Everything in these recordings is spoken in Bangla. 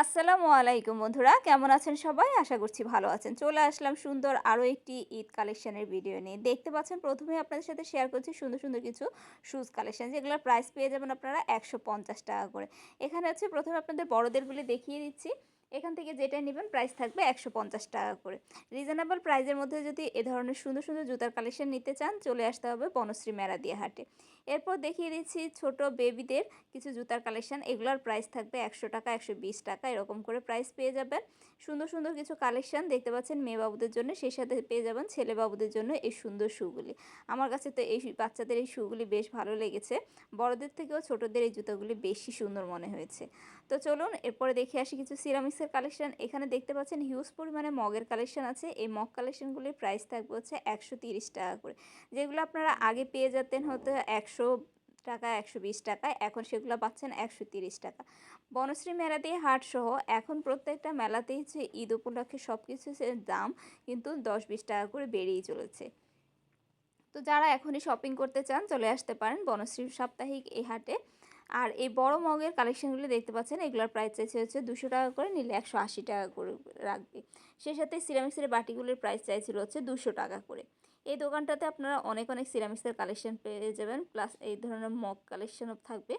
আসসালামু আলাইকুম বন্ধুরা, কেমন আছেন সবাই? আশা করছি ভালো আছেন। চলে আসলাম সুন্দর আরও একটি ঈদ কালেকশানের ভিডিও নিয়ে। দেখতে পাচ্ছেন প্রথমে আপনাদের সাথে শেয়ার করছি সুন্দর সুন্দর কিছু শুজ কালেকশন যেগুলোর প্রাইস পেয়ে যাবেন আপনারা একশো পঞ্চাশ টাকা করে। এখানে হচ্ছে প্রথমে আপনাদের বড়দেরগুলি দেখিয়ে দিচ্ছি। এখান থেকে যেটা নেবেন প্রাইস থাকবে একশো পঞ্চাশ টাকা করে। রিজনেবল প্রাইজের মধ্যে যদি এ ধরনের সুন্দর সুন্দর জুতার কালেকশন নিতে চান, চলে আসতে হবে বনশ্রী মেলা দিয়ে হাটে এরপর দেখিয়ে দিচ্ছি ছোট বেবিদের কিছু জুতার কালেকশন। এগুলোর প্রাইস থাকবে একশো টাকা, একশো বিশ টাকা, এরকম করে প্রাইস পেয়ে যাবেন। সুন্দর সুন্দর কিছু কালেকশন দেখতে পাচ্ছেন মেয়ে বাবুদের জন্য সেই সাথে পেয়ে যাবেন ছেলে বাবুদের জন্য এই সুন্দর শুগুলি। আমার কাছে তো এই বাচ্চাদের এই শুগুলি বেশ ভালো লেগেছে। বড়দের থেকেও ছোটদের এই জুতোগুলি বেশি সুন্দর মনে হয়েছে। তো চলুন, এরপরে দেখে আসি কিছু সিরামিক্সের কালেকশান। এখানে দেখতে পাচ্ছেন হিউজ পরিমাণে মগের কালেকশান আছে। এই মগ কালেকশনগুলির প্রাইস থাকবে হচ্ছে একশো টাকা করে। যেগুলো আপনারা আগে পেয়ে যেতেন হয়তো একশো টাকা, একশো বিশ টাকায় এখন সেগুলো পাচ্ছেন একশো তিরিশ টাকা। বনশ্রী মেলা দিয়ে হাট সহ এখন প্রত্যেকটা মেলাতেই যে ঈদ উপলক্ষে সব কিছু দাম কিন্তু দশ বিশ টাকা করে বেড়েই চলেছে। তো যারা এখনই শপিং করতে চান চলে আসতে পারেন বনশ্রী সাপ্তাহিক এই হাটে। আর এই বড় মগের কালেকশনগুলি দেখতে পাচ্ছেন, এগুলোর প্রাইস চাইছে হচ্ছে দুশো টাকা করে, নিলে একশো আশি টাকা করে রাখবে। সেই সাথে সিরামিক্সের বাটিগুলির প্রাইস চাইছিল হচ্ছে দুশো টাকা করে। এই দোকানটাতে আপনারা অনেক অনেক সিরামিক্সের কালেকশন পেয়ে যাবেন প্লাস এই ধরনের মগ কালেকশনও থাকবে।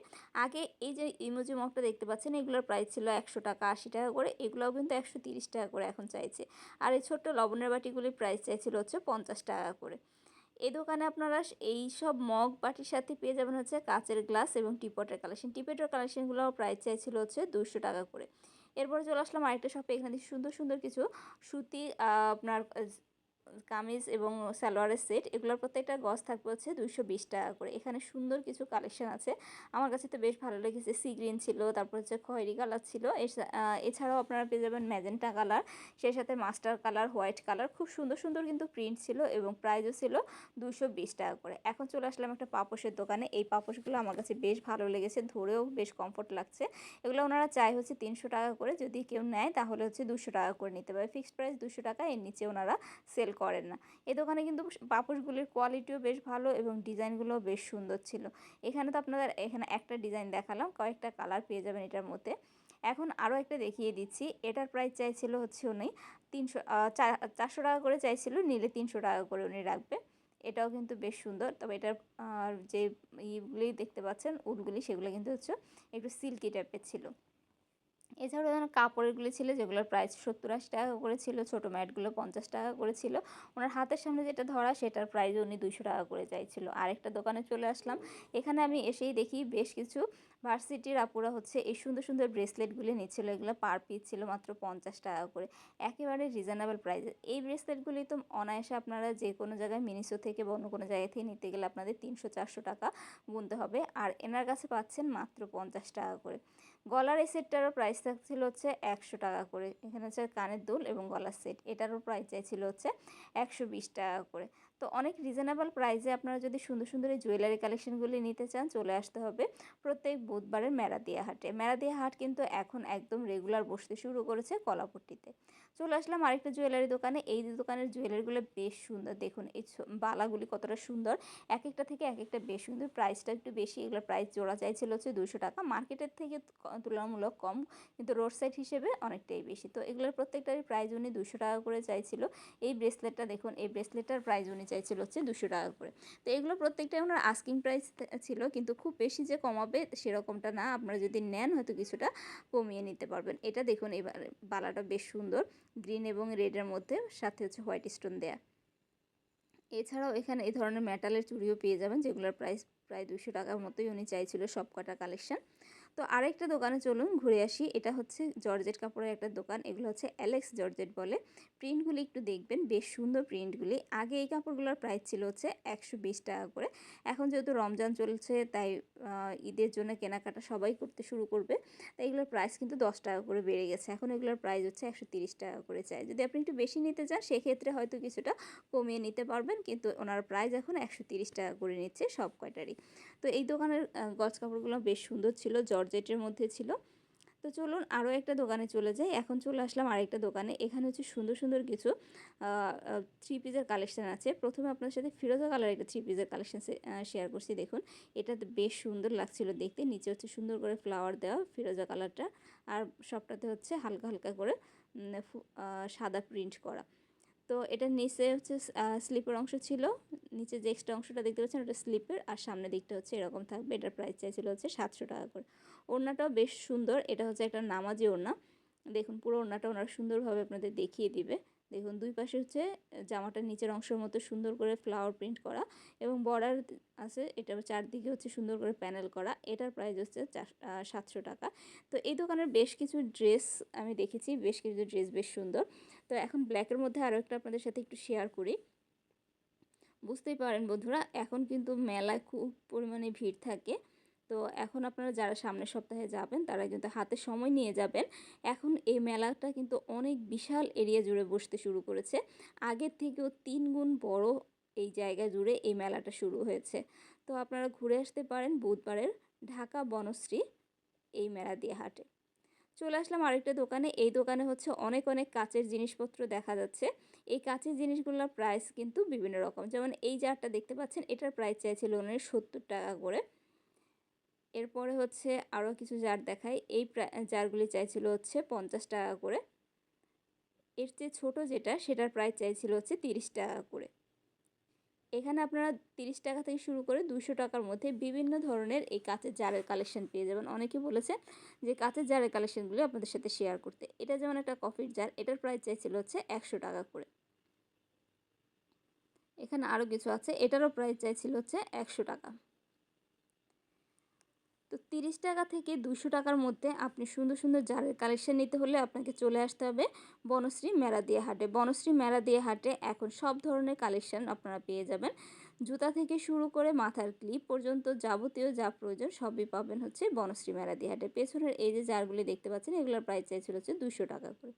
আগে এই যে ইমোজি মগটা দেখতে পাচ্ছেন, এগুলোর প্রাইস ছিল একশো টাকা আশি টাকা করে, এগুলোও কিন্তু একশো তিরিশ টাকা করে এখন চাইছে। আর এই ছোট্ট লবণের বাটিগুলির প্রাইস চাইছিল হচ্ছে পঞ্চাশ টাকা করে। এই দোকানে আপনারা এই সব মগ বাটির সাথে পেয়ে যাবেন হচ্ছে কাচের গ্লাস এবং টিপটের কালেকশন টিপটের কালেকশনগুলো প্রাইস চাইছিল হচ্ছে দুশো টাকা করে। এরপরে চলে আসলাম আরেকটা শপে এখানে সুন্দর সুন্দর কিছু সুতি আপনার কামিজ এবং সালোয়ারের সেট, এগুলোর প্রত্যেকটা গজ থাকবে হচ্ছে দুইশো বিশ টাকা করে। এখানে সুন্দর কিছু কালেকশন আছে। আমার কাছে তো বেশ ভালো লেগেছে। সি গ্রিন ছিল, তারপর হচ্ছে খয়েরি কালার ছিল। এছাড়াও আপনারা পেয়ে যাবেন ম্যাজেন্টা কালার, সেই সাথে মাস্টার কালার, হোয়াইট কালার, খুব সুন্দর সুন্দর কিন্তু প্রিন্ট ছিল এবং প্রাইসও ছিল দুশো বিশ টাকা করে। এখন চলে আসলাম একটা পাপোশের দোকানে। এই পাপোশগুলো আমার কাছে বেশ ভালো লেগেছে, ধরেও বেশ কমফোর্ট লাগছে। এগুলো ওনারা চাই হচ্ছে তিনশো টাকা করে। যদি কেউ নেয় তাহলে হচ্ছে দুশো টাকা করে নিতে পারে। ফিক্সড প্রাইস দুশো টাকা, এর নিচে ওনারা সেল করেন না। এই দোকানে কিন্তু পাপোশগুলির কোয়ালিটিও বেশ ভালো এবং ডিজাইনগুলোও বেশ সুন্দর ছিল। এখানে তো আপনাদের এখানে একটা ডিজাইন দেখালাম, কয়েকটা কালার পেয়ে যাবেন এটার মধ্যে। এখন আরও একটা দেখিয়ে দিচ্ছি, এটার প্রাইস চাইছিল হচ্ছে উনি তিনশো চারশো টাকা করে চাইছিল, নিলে তিনশো টাকা করে উনি রাখবে। এটাও কিন্তু বেশ সুন্দর, তবে এটার যে ইগুলি দেখতে পাচ্ছেন, উলগুলি সেগুলো কিন্তু হচ্ছে একটু সিল্কি টাইপের ছিল। এছাড়াও যেন কাপড়েরগুলি ছিল যেগুলোর প্রাইস সত্তর আশি টাকা করে ছিল, ছোটো ম্যাটগুলো পঞ্চাশ টাকা করে ছিল। ওনার হাতের সামনে যেটা ধরা সেটার প্রাইস উনি দুশো টাকা করে চাইছিল। আরেকটা দোকানে চলে আসলাম। এখানে আমি এসেই দেখি বেশ কিছু ভার্সিটির আপুরা হচ্ছে এই সুন্দর সুন্দর ব্রেসলেটগুলি নিচ্ছিল। এগুলো পার পিস ছিল মাত্র পঞ্চাশ টাকা করে। একেবারে রিজনেবল প্রাইসে এই ব্রেসলেটগুলি তো অনায়াসে আপনারা যে কোনো জায়গায় মিনিসো থেকে বা অন্য কোনো জায়গা থেকে নিতে গেলে আপনাদের তিনশো চারশো টাকা গুনতে হবে। আর এনার কাছে পাচ্ছেন মাত্র পঞ্চাশ টাকা করে। গলার এই সেটটারও প্রাইস থাকছিল হচ্ছে একশো টাকা করে। এখানে হচ্ছে কানের দুল এবং গলার সেট এটারও প্রাইস চাইছিল হচ্ছে একশো বিশ টাকা করে। তো অনেক রিজনেবল প্রাইসে আপনারা যদি সুন্দর সুন্দর এই জুয়েলারি কালেকশনগুলি নিতে চান, চলে আসতে হবে প্রত্যেক বুধবারের মেরাদিয়া হাটে। মেরাদিয়া হাট কিন্তু এখন একদম রেগুলার বসতে শুরু করেছে কলাপট্টিতে। চলে আসলাম আরেকটা জুয়েলারি দোকানে। এই দোকানের জুয়েলারিগুলো বেশ সুন্দর। দেখুন, এই বালাগুলি কতটা সুন্দর। এক একটা থেকে এক একটা বেশ সুন্দর। প্রাইসটা একটু বেশি। এগুলোর প্রাইস জোড়া চাইছিল হচ্ছে দুশো টাকা। মার্কেটের থেকে তুলনামূলক কম। কিন্তু রোড সাইড হিসেবে অনেকটাই বেশি। তো এগুলোর প্রত্যেকটারই প্রাইস উনি দুশো টাকা করে চাইছিল। এই ব্রেসলেটটা দেখুন, এই ব্রেসলেটটার প্রাইস উনি চাইছিল হচ্ছে দুশো টাকা করে তো এগুলো প্রত্যেকটাই ওনার আস্কিং প্রাইস ছিল, কিন্তু খুব বেশি যে কমাবে সেরকমটা না। আপনারা যদি নেন, হয়তো কিছুটা কমিয়ে নিতে পারবেন। এটা দেখুন এবার, বালাটা বেশ সুন্দর। গ্রিন এবং রেডের মধ্যে, সাথে হচ্ছে হোয়াইট স্টোন দেয়া। এছাড়াও এখানে এই ধরনের মেটালের চুড়িও পেয়ে যাবেন, যেগুলোর প্রাইস প্রায় দুশো টাকার মতোই উনি চাইছিল সব কটা কালেকশন তো আরেকটা দোকানে চলুন ঘুরে আসি। এটা হচ্ছে জর্জেট কাপড়ের একটা দোকান। এগুলো হচ্ছে অ্যালেক্স জর্জেট বলে। প্রিন্টগুলি একটু দেখবেন, বেশ সুন্দর প্রিন্টগুলি আগে এই কাপড়গুলোর প্রাইস ছিল হচ্ছে একশো বিশ টাকা করে। এখন যেহেতু রমজান চলছে, তাই ঈদের জন্য কেনাকাটা সবাই করতে শুরু করবে। তাই এগুলোর প্রাইস কিন্তু দশ টাকা করে বেড়ে গেছে। এখন এগুলোর প্রাইস হচ্ছে একশো টাকা করে চায় যদি আপনি একটু বেশি নিতে চান, সেক্ষেত্রে হয়তো কিছুটা কমিয়ে নিতে পারবেন। কিন্তু ওনার প্রাইস এখন একশো টাকা করে নিচ্ছে সব কয়টারই। তো এই দোকানের গজ কাপড়গুলো বেশ সুন্দর ছিল। জর্জেটের মধ্যে ছিল। তো চলুন আরও একটা দোকানে চলে যাই। এখন চলে আসলাম আরেকটা দোকানে। এখানে হচ্ছে সুন্দর সুন্দর কিছু থ্রি পিসের কালেকশান আছে। প্রথমে আপনার সাথে ফিরোজা কালার একটা থ্রি পিসের কালেকশান শেয়ার করছি। দেখুন, এটা বেশ সুন্দর লাগছিল দেখতে। নিচে হচ্ছে সুন্দর করে ফ্লাওয়ার দেওয়া ফিরোজা কালারটা আর সবটাতে হচ্ছে হালকা হালকা করে সাদা প্রিন্ট করা। তো এটা নিচে হচ্ছে স্লিপের অংশ ছিল। নিচে যে এক্সট্রা অংশটা দেখতে পাচ্ছেন ওটা স্লিপের। আর সামনের দিকটা হচ্ছে এরকম থাকবে। এটার প্রাইস চাইছিল হচ্ছে সাতশো টাকা করে। ওড়নাটাও বেশ সুন্দর। এটা হচ্ছে একটা নামাজি ওড়না। দেখুন, পুরো ওড়নাটা ওনারা সুন্দরভাবে আপনাদের দেখিয়ে দিবে। দেখুন, দুই পাশে হচ্ছে জামাটার নিচের অংশের মতো সুন্দর করে ফ্লাওয়ার প্রিন্ট করা এবং বর্ডার আছে, এটা চারদিকে হচ্ছে সুন্দর করে প্যানেল করা। এটার প্রাইস হচ্ছে চার সাতশো টাকা। তো এই দোকানের বেশ কিছু ড্রেস আমি দেখেছি, বেশ কিছু ড্রেস বেশ সুন্দর। তো এখন ব্ল্যাকের মধ্যে আরও একটা আপনাদের সাথে একটু শেয়ার করি। বুঝতেই পারেন বন্ধুরা, এখন কিন্তু মেলায় খুব পরিমাণে ভিড় থাকে। তো এখন আপনারা যারা সামনের সপ্তাহে যাবেন, তারা কিন্তু হাতে সময় নিয়ে যাবেন। এখন এই মেলাটা কিন্তু অনেক বিশাল এরিয়া জুড়ে বসতে শুরু করেছে। আগের থেকেও তিন গুণ বড় এই জায়গা জুড়ে এই মেলাটা শুরু হয়েছে। তো আপনারা ঘুরে আসতে পারেন বুধবারের ঢাকা বনশ্রী এই মেলা দিয়ে হাটে। চলে আসলাম আরেকটা দোকানে। এই দোকানে হচ্ছে অনেক অনেক কাচের জিনিসপত্র দেখা যাচ্ছে। এই কাচের জিনিসগুলোর প্রাইস কিন্তু বিভিন্ন রকম। যেমন এই জারটা দেখতে পাচ্ছেন, এটার প্রাইস চাইছিল ওনার সত্তর টাকা করে। এরপরে হচ্ছে আরও কিছু জার দেখাই। এই জারগুলি চাইছিল হচ্ছে পঞ্চাশ টাকা করে। এর চেয়ে ছোটো যেটা, সেটার প্রাইস চাইছিল হচ্ছে তিরিশ টাকা করে। এখানে আপনারা তিরিশ টাকা থেকে শুরু করে দুশো টাকার মধ্যে বিভিন্ন ধরনের এই কাঁচের জারের কালেকশন পেয়ে যাবেন। অনেকে বলেছেন যে কাঁচের জারের কালেকশনগুলো আপনাদের সাথে শেয়ার করতে। এটা যেমন একটা কফির জার এটার প্রাইস চাইছিল হচ্ছে একশো টাকা করে। এখানে আরও কিছু আছে, এটারও প্রাইস চাইছিল হচ্ছে একশো টাকা। তো তিরিশ টাকা থেকে দুশো টাকার মধ্যে আপনি সুন্দর সুন্দর জারের কালেকশন নিতে হলে আপনাকে চলে আসতে হবে বনশ্রী মেলা দিয়ে হাটে। বনশ্রী মেলা দিয়ে হাটে এখন সব ধরনের কালেকশন আপনারা পেয়ে যাবেন। জুতা থেকে শুরু করে মাথার ক্লিপ পর্যন্ত যাবতীয় যা প্রয়োজন সবই পাবেন হচ্ছে বনশ্রী মেলা দিয়ে হাটে। পেছনের এই যে জারগুলি দেখতে পাচ্ছেন, এগুলোর প্রাইস চাইছিল হচ্ছে দুশো টাকা করে।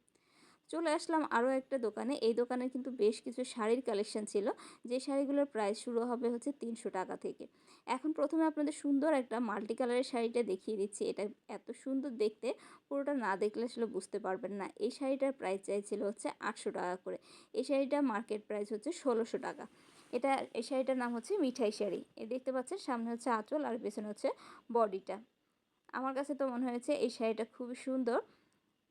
চলে আসলাম আরও একটা দোকানে। এই দোকানে কিন্তু বেশ কিছু শাড়ির কালেকশন ছিল। যে শাড়িগুলোর প্রাইস শুরু হবে হচ্ছে তিনশো টাকা থেকে। এখন প্রথমে আপনাদের সুন্দর একটা মাল্টি কালারের শাড়িটা দেখিয়ে দিচ্ছি। এটা এত সুন্দর দেখতে, পুরোটা না দেখলে আসলে বুঝতে পারবেন না। এই শাড়িটার প্রাইস চাইছিল হচ্ছে আটশো টাকা করে। এই শাড়িটা মার্কেট প্রাইস হচ্ছে ষোলোশো টাকা। এটা, এই শাড়িটার নাম হচ্ছে মিঠাই শাড়ি। এ দেখতে পাচ্ছেন সামনে হচ্ছে আঁচল আর পেছনে হচ্ছে বডিটা। আমার কাছে তো মনে হয়েছে এই শাড়িটা খুবই সুন্দর।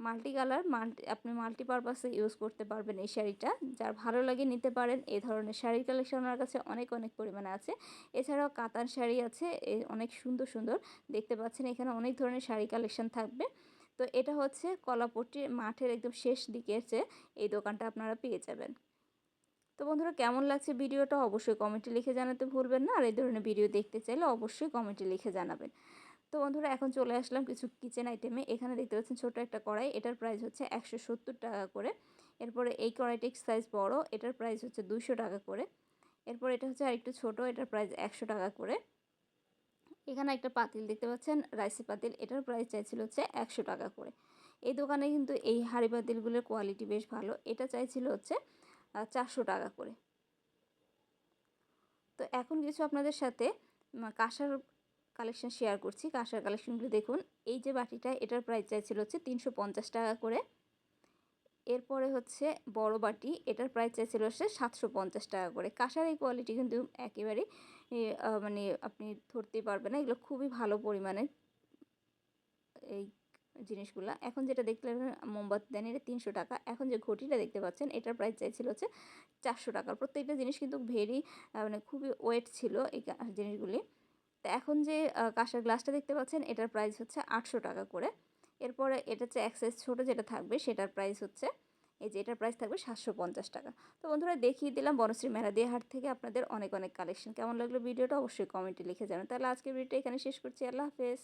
মাল্টি কালার মাল্টি, আপনি মাল্টিপারপাসে ইউজ করতে পারবেন এই শাড়িটা। যার ভালো লাগে নিতে পারেন, এই ধরনের শাড়ির কালেকশন আমার কাছে অনেক অনেক পরিমাণে আছে। এছাড়াও কাতান শাড়ি আছে অনেক সুন্দর সুন্দর। দেখতে পাচ্ছেন এখানে অনেক ধরনের শাড়ি কালেকশন থাকবে। তো এটা হচ্ছে কলাপট্টি মাঠের একদম শেষ দিকে এসে এই দোকানটা আপনারা পেয়ে যাবেন। তো বন্ধুরা, কেমন লাগছে ভিডিওটা? অবশ্যই কমেন্টে লিখে জানাতে ভুলবেন না। আর এই ধরনের ভিডিও দেখতে চাইলে অবশ্যই কমেন্টে লিখে জানাবেন। তো বন্ধুরা, এখন চলে আসলাম কিছু কিচেন আইটেমে এখানে দেখতে পাচ্ছেন ছোটো একটা কড়াই। এটার প্রাইস হচ্ছে একশো সত্তর টাকা করে। এরপরে এই কড়াইটির সাইজ বড়। এটার প্রাইস হচ্ছে দুশো টাকা করে। এরপর এটা হচ্ছে আরেকটু ছোট। এটার প্রাইস একশো টাকা করে। এখানে একটা পাতিল দেখতে পাচ্ছেন রাইসি পাতিল। এটার প্রাইস চাইছিল হচ্ছে একশো টাকা করে। এই দোকানে কিন্তু এই হাঁড়ি পাতিলগুলোর কোয়ালিটি বেশ ভালো। এটা চাইছিল হচ্ছে চারশো টাকা করে। তো এখন কিছু আপনাদের সাথে কাঁসার কালেকশন শেয়ার করছি, কাঁসার কালেকশনগুলো দেখুন। এই যে বাটিটা, এটার প্রাইস চাইছিল হচ্ছে তিনশো পঞ্চাশ টাকা করে। এরপরে হচ্ছে বড় বাটি, এটার প্রাইস চাইছিল হচ্ছে সাতশো পঞ্চাশ টাকা করে। কাঁসার এই কোয়ালিটি কিন্তু একেবারেই মানে আপনি ধরতেই পারবেন না, এগুলো খুবই ভালো পরিমাণে এই জিনিসগুলো। এখন যেটা দেখতে মোমবাতি দেন এটা তিনশো টাকা। এখন যে ঘটিটা দেখতে পাচ্ছেন, এটার প্রাইস চাইছিল হচ্ছে চারশো টাকা। প্রত্যেকটা জিনিস কিন্তু ভেরি মানে খুবই ওয়েট ছিল এই জিনিসগুলি। তো এখন যে কাঁসার গ্লাসটা দেখতে পাচ্ছেন, এটার প্রাইস হচ্ছে আটশো টাকা করে। এরপরে এটা হচ্ছে অ্যাক্সেস ছোটো যেটা থাকবে, সেটার প্রাইস হচ্ছে, এই যে এটার প্রাইস থাকবে সাতশো পঞ্চাশ টাকা। তো বন্ধুরা, দেখিয়ে দিলাম বনশ্রী মেলা দিয়ে হাট থেকে আপনাদের অনেক অনেক কালেকশন কেমন লাগল ভিডিওটা অবশ্যই কমেন্টে লিখে জানান তাহলে আজকের ভিডিওটা এখানে শেষ করছি। আল্লাহ হাফেজ।